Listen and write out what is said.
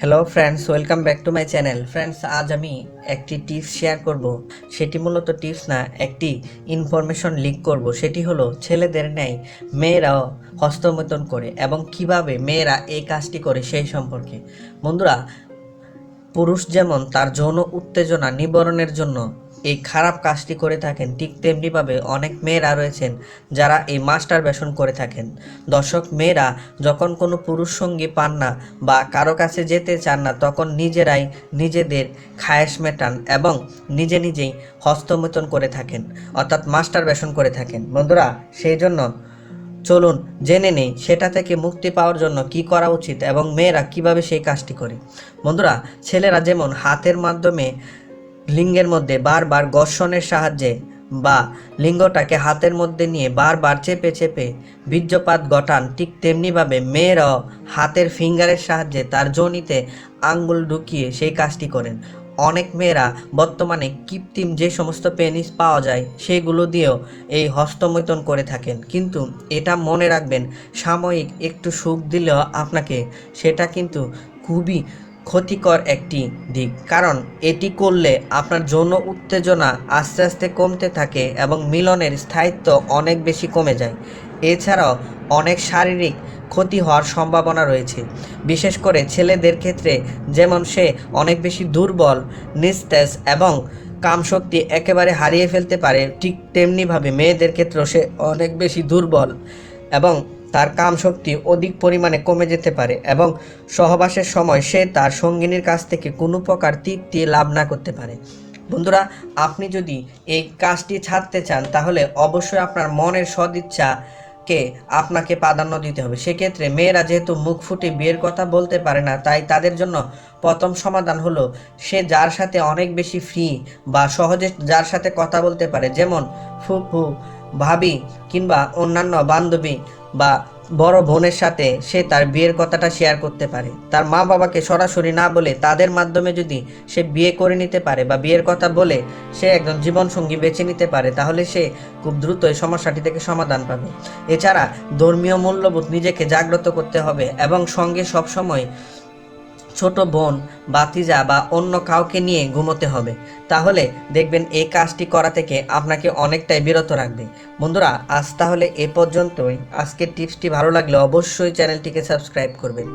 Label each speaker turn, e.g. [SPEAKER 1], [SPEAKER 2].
[SPEAKER 1] Hello friends welcome back to my channel friends আজ আমি একটি টিপস শেয়ার করব। সেটি মূলত টিপস না, একটি ইনফরমেশন লিক করব। সেটি হলো, ছেলেদের ন্যায় মেয়েরাও হস্তমৈথন করে এবং কীভাবে মেয়েরা এই কাজটি করে সেই সম্পর্কে। বন্ধুরা, পুরুষ যেমন তার যৌন উত্তেজনা নিবারণের জন্য এই খারাপ কাজটি করে থাকেন ঠিক তেমনিভাবে অনেক মেয়েরা রয়েছেন যারা এই মাস্টার বেশন করে থাকেন। দর্শক, মেয়েরা যখন কোনো পুরুষ সঙ্গী পান না বা কারও কাছে যেতে চান না, তখন নিজেরাই নিজেদের খায়েশ মেটান এবং নিজে নিজেই হস্তমৈথন করে থাকেন, অর্থাৎ মাস্টার বেশন করে থাকেন। বন্ধুরা, সেই জন্য চলুন জেনে নেই সেটা থেকে মুক্তি পাওয়ার জন্য কি করা উচিত এবং মেয়েরা কীভাবে সেই কাজটি করে। বন্ধুরা, ছেলেরা যেমন হাতের মাধ্যমে লিঙ্গের মধ্যে বারবার ঘর্ষণের সাহায্যে বা লিঙ্গটাকে হাতের মধ্যে নিয়ে বারবার চেপে চেপে বীর্যপাত ঘটান, ঠিক তেমনিভাবে মেয়েরাও হাতের ফিঙ্গারের সাহায্যে তার জনিতে আঙ্গুল ঢুকিয়ে সেই কাজটি করেন। অনেক মেয়েরা বর্তমানে কৃত্রিম যে সমস্ত পেনিস পাওয়া যায় সেগুলো দিয়েও এই হস্তমৈথন করে থাকেন। কিন্তু এটা মনে রাখবেন, সাময়িক একটু সুখ দিলেও আপনাকে সেটা কিন্তু খুবই ক্ষতিকর একটি দিক। কারণ, এটি করলে আপনার যৌন উত্তেজনা আস্তে আস্তে কমতে থাকে এবং মিলনের স্থায়িত্ব অনেক বেশি কমে যায়। এছাড়াও, অনেক শারীরিক ক্ষতি হওয়ার সম্ভাবনা রয়েছে। বিশেষ করে ছেলেদের ক্ষেত্রে, যেমন সে অনেক বেশি দুর্বল, নিস্তেজ এবং কামশক্তি একেবারে হারিয়ে ফেলতে পারে, ঠিক তেমনিভাবে মেয়েদের ক্ষেত্রেও সে অনেক বেশি দুর্বল এবং তার কাম শক্তি অধিক পরিমাণে কমে যেতে পারে এবং সহবাসের সময় সে তার সঙ্গিনীর কাছ থেকে কোনো প্রকার তৃপ্তি লাভ না করতে পারে। বন্ধুরা, আপনি যদি এই কাজটি ছাড়তে চান, তাহলে অবশ্যই আপনার মনের সদিচ্ছাকে আপনাকে প্রাধান্য দিতে হবে। সেক্ষেত্রে মেয়েরা যেহেতু মুখ ফুটে বিয়ের কথা বলতে পারে না, তাই তাদের জন্য প্রথম সমাধান হলো সে যার সাথে অনেক বেশি ফ্রি বা সহজে যার সাথে কথা বলতে পারে। যেমন ফুফু ভাবি কিংবা অন্যান্য বান্ধবী বা বড় বোনের সাথে সে তার বিয়ের কথাটা শেয়ার করতে পারে। তার মা বাবাকে সরাসরি না বলে তাদের মাধ্যমে যদি সে বিয়ে করে নিতে পারে বা বিয়ের কথা বলে সে একজন জীবনসঙ্গী বেছে নিতে পারে, তাহলে সে খুব দ্রুত এই সমস্যাটি থেকে সমাধান পাবে। এছাড়া ধর্মীয় মূল্যবোধ নিজেকে জাগ্রত করতে হবে এবং সঙ্গে সবসময় ছোট বোন বাতিজা বা অন্য কাউকে নিয়ে ঘুমোতে হবে। তাহলে দেখবেন এই কাজটি করা থেকে আপনাকে অনেকটাই বিরত রাখবে। বন্ধুরা, আজ তাহলে এ পর্যন্তই। আজকের টিপসটি ভালো লাগলে অবশ্যই চ্যানেলটিকে সাবস্ক্রাইব করবেন।